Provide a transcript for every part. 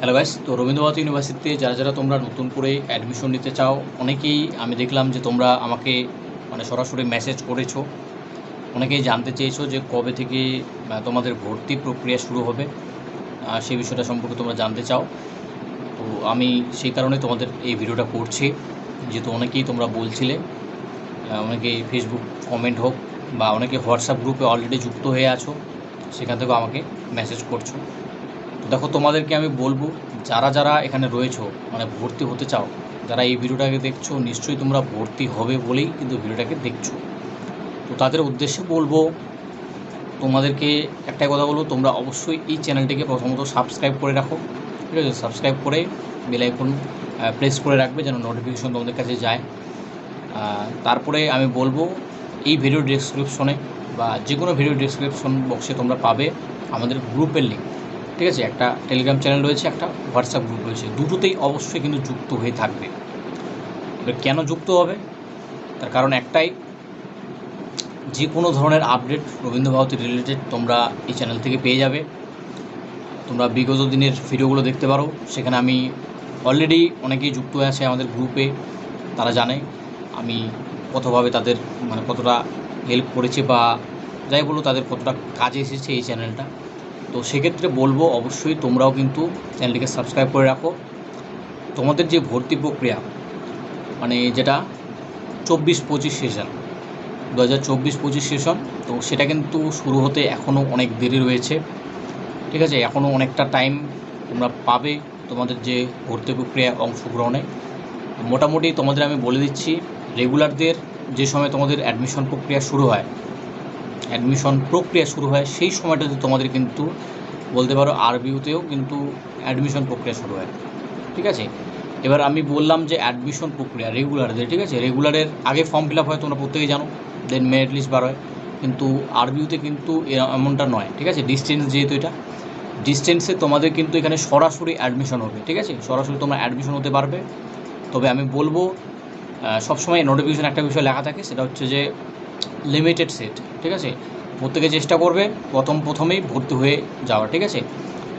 Hello guys তো রবীন্দ্রনাথ ইউনিভার্সিটিতে যারা যারা তোমরা নতুন করে অ্যাডমিশন নিতে চাও, অনেকেই আমি দেখলাম যে তোমরা আমাকে মানে সরাসরি মেসেজ করেছ। অনেকেই জানতে চেয়েছো যে কবে থেকে তোমাদের ভর্তি প্রক্রিয়া শুরু হবে। সেই বিষয়টা সম্পর্কে তোমরা জানতে চাও। তো আমি সেই কারণে তোমাদের এই ভিডিওটা করছি। যেহেতু অনেকেই তোমরা বলছিলে অনেকেই ফেসবুক কমেন্ট হোক বা অনেকে হোয়াটসঅ্যাপ গ্রুপে অলরেডি যুক্ত হয়ে আছো, সেখান থেকেও আমাকে মেসেজ করছ। দেখো, তোমাদেরকে আমি বলব, যারা যারা এখানে রয়েছো মানে ভর্তি হতে চাও, যারা এই ভিডিওটাকে দেখছ, নিশ্চয়ই তোমরা ভর্তি হবে বলেই কিন্তু ভিডিওটাকে দেখছ। তো তাদের উদ্দেশ্যে বলব, তোমাদেরকে একটাই কথা বলব, তোমরা অবশ্যই এই চ্যানেলটিকে প্রথমত সাবস্ক্রাইব করে রাখো, ঠিক আছে? সাবস্ক্রাইব করে বেল আইকন প্রেস করে রাখবে যেন নোটিফিকেশন তোমাদের কাছে যায়। তারপরে আমি বলব, এই ভিডিও ডেসক্রিপশনে বা যে কোনো ভিডিও ডেসক্রিপশন বক্সে তোমরা পাবে আমাদের গ্রুপের লিঙ্ক ঠিক আছে? একটা টেলিগ্রাম চ্যানেল রয়েছে, একটা হোয়াটসঅ্যাপ গ্রুপ রয়েছে। দুটোতেই অবশ্যই কিন্তু যুক্ত হয়ে থাকবে। এবার কেন যুক্ত হবে? তার কারণ একটাই, যে কোনো ধরনের আপডেট রবীন্দ্র ভারতী রিলেটেড তোমরা এই চ্যানেল থেকে পেয়ে যাবে। তোমরা বিগত দিনের ভিডিওগুলো দেখতে পারো। সেখানে আমি অলরেডি অনেকেই যুক্ত হয়ে আছে আমাদের গ্রুপে তারা জানে, আমি কতভাবে তাদের মানে কতটা হেল্প করেছে বা যাই বলো, তাদের কতটা কাজে এসেছে এই চ্যানেলটা তো সেক্ষেত্রে বলব অবশ্যই তোমরাও কিন্তু চ্যানেলটিকে সাবস্ক্রাইব করে রাখো। তোমাদের যে ভর্তি প্রক্রিয়া মানে যেটা চব্বিশ পঁচিশ সেশন দু হাজার চব্বিশ পঁচিশ সেশন তো সেটা কিন্তু শুরু হতে এখনও অনেক দেরি রয়েছে। ঠিক আছে? এখনও অনেকটা টাইম তোমরা পাবে তোমাদের যে ভর্তি প্রক্রিয়া অংশগ্রহণে। মোটামুটি তোমাদের আমি বলে দিচ্ছি রেগুলারদের যে সময় তোমাদের অ্যাডমিশন প্রক্রিয়া শুরু হয় অ্যাডমিশন প্রক্রিয়া শুরু হয়, সেই সময়টাতে তোমাদের কিন্তু বলতে পারো আরবিউতেও কিন্তু অ্যাডমিশন প্রক্রিয়া শুরু হয়। ঠিক আছে? এবার আমি বললাম যে অ্যাডমিশন প্রক্রিয়া রেগুলারদের ঠিক আছে? রেগুলারের আগে ফর্ম ফিল আপ হয়, তোমরা প্রত্যেকেই জানো দেন মেরিট লিস্ট বার হয়। কিন্তু আরবিউতে কিন্তু এমনটা নয়, ঠিক আছে? ডিস্টেন্স যেহেতু এটা ডিস্টেন্সে তোমাদের কিন্তু এখানে সরাসরি অ্যাডমিশন হবে, ঠিক আছে? সরাসরি তোমরা অ্যাডমিশন হতে পারবে। তবে আমি বলব সবসময় নোটিফিকেশন একটা বিষয় লেখা থাকে, সেটা হচ্ছে যে লিমিটেড সেট ঠিক আছে? প্রত্যেকে চেষ্টা করবে প্রথম প্রথমেই ভর্তি হয়ে যাওয়া, ঠিক আছে?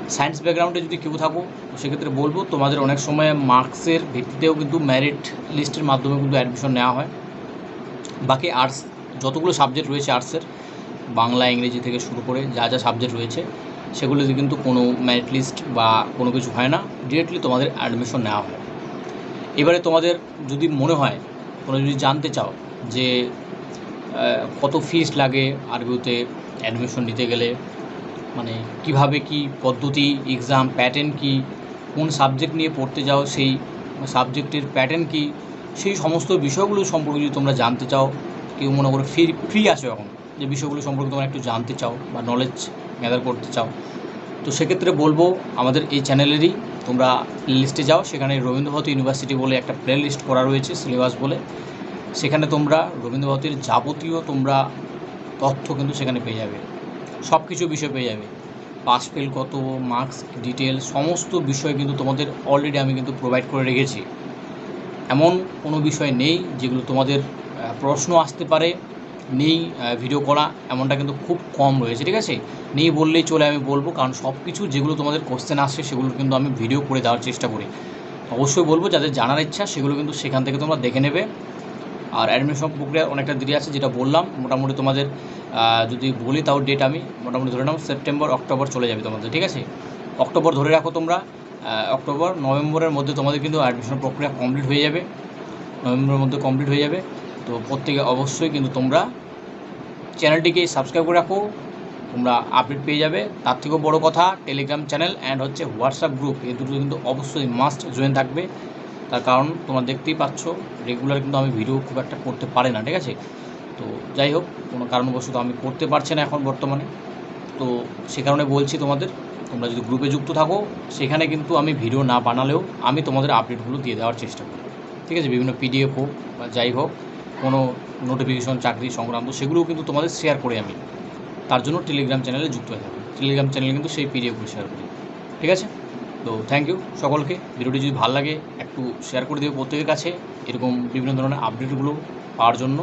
সায়েন্স ব্যাকগ্রাউন্ডে যদি কেউ থাকো সেক্ষেত্রে বলব তোমাদের অনেক সময় মার্কসের ভিত্তিতেও কিন্তু মেরিট লিস্টের মাধ্যমে কিন্তু অ্যাডমিশন নেওয়া হয়। বাকি আর্টস যতগুলো সাবজেক্ট রয়েছে আর্টসের বাংলা, ইংরেজি থেকে শুরু করে যা যা সাবজেক্ট রয়েছে, সেগুলোতে কিন্তু কোনো মেরিট লিস্ট বা কোনো কিছু হয় না ডিরেক্টলি তোমাদের অ্যাডমিশন নেওয়া হয়। এবারে তোমাদের যদি মনে হয় তোমরা যদি জানতে চাও যে কত ফিস লাগে আরবিউতে অ্যাডমিশন নিতে গেলে? মানে কীভাবে কি পদ্ধতি এক্সাম প্যাটার্ন কি? কোন সাবজেক্ট নিয়ে পড়তে যাও সেই সাবজেক্টের প্যাটার্ন কি? সেই সমস্ত বিষয়গুলো সম্পর্কে যদি তোমরা জানতে চাও, কেউ মনে করো ফ্রি ফ্রি আছো এখন, যে বিষয়গুলো সম্পর্কে তোমরা একটু জানতে চাও বা নলেজ গ্যাদার করতে চাও, তো সেক্ষেত্রে বলব আমাদের এই চ্যানেলেরই তোমরা লিস্টে যাও, সেখানে রবীন্দ্রভারতী ইউনিভার্সিটি বলে একটা প্লে লিস্ট করা রয়েছে সিলেবাস বলে। সেখানে তোমরা রবীন্দ্রভারতীর যাবতীয় তোমরা তথ্য কিন্তু সেখানে পেয়ে যাবে। সব কিছু বিষয় পেয়ে যাবে। পাস, ফেল কত, মার্কস, ডিটেল, সমস্ত বিষয় কিন্তু তোমাদের অলরেডি আমি কিন্তু প্রোভাইড করে রেখেছি। এমন কোনো বিষয় নেই যেগুলো তোমাদের প্রশ্ন আসতে পারে, নেই ভিডিও করা, এমনটা কিন্তু খুব কম রয়েছে, ঠিক আছে? নেই বললেই চলে আমি বলব, কারণ সব কিছু যেগুলো তোমাদের কোশ্চেন আসছে সেগুলো কিন্তু আমি ভিডিও করে দেওয়ার চেষ্টা করি। অবশ্যই বলব, যাদের জানার ইচ্ছা সেগুলো কিন্তু সেখান থেকে তোমরা দেখে নেবে। আর অ্যাডমিশন প্রক্রিয়া অনেকটা দেরি আছে, যেটা বললাম, মোটামুটি তোমাদের যদি বলি তাও ডেট আমি, মোটামুটি ধরে নাও সেপ্টেম্বর অক্টোবর চলে যাবে তোমাদের, ঠিক আছে? অক্টোবর ধরে রাখো তোমরা অক্টোবর নভেম্বরের মধ্যে তোমাদের কিন্তু অ্যাডমিশন প্রক্রিয়া কমপ্লিট হয়ে যাবে নভেম্বরের মধ্যে কমপ্লিট হয়ে যাবে, তো প্রত্যেকে অবশ্যই কিন্তু তোমরা চ্যানেলটিকে সাবস্ক্রাইব করে রাখো, তোমরা আপডেট পেয়ে যাবে। তার থেকেও বড় কথা টেলিগ্রাম চ্যানেল অ্যান্ড হচ্ছে হোয়াটসঅ্যাপ গ্রুপ এই দুটো কিন্তু অবশ্যই মাস্ট জয়েন থাকবে। তার কারণ তোমরা দেখতেই পাচ্ছ রেগুলার কিন্তু আমি ভিডিও খুব একটা করতে পারি না, ঠিক আছে? তো যাই হোক, কোনো কারণবশত আমি করতে পারছি না এখন বর্তমানে। তো সে কারণে বলছি তোমাদের, তোমরা যদি গ্রুপে যুক্ত থাকো, সেখানে কিন্তু আমি ভিডিও না বানালেও আমি তোমাদের আপডেটগুলো দিয়ে দেওয়ার চেষ্টা করি। ঠিক আছে? বিভিন্ন পিডিএফ হোক বা যাই হোক, কোনো নোটিফিকেশন চাকরি, সংক্রান্ত, সেগুলোও কিন্তু তোমাদের শেয়ার করি আমি। তার জন্য টেলিগ্রাম চ্যানেলে যুক্ত হয়ে থাকি। টেলিগ্রাম চ্যানেলে কিন্তু সেই পিডিএফগুলো শেয়ার করি। ঠিক আছে? তো থ্যাংক ইউ সকলকে। ভিডিওটি যদি ভালো লাগে, একটু শেয়ার করে দেবে প্রত্যেকের কাছে। এরকম বিভিন্ন ধরনের আপডেটগুলো পাওয়ার জন্য।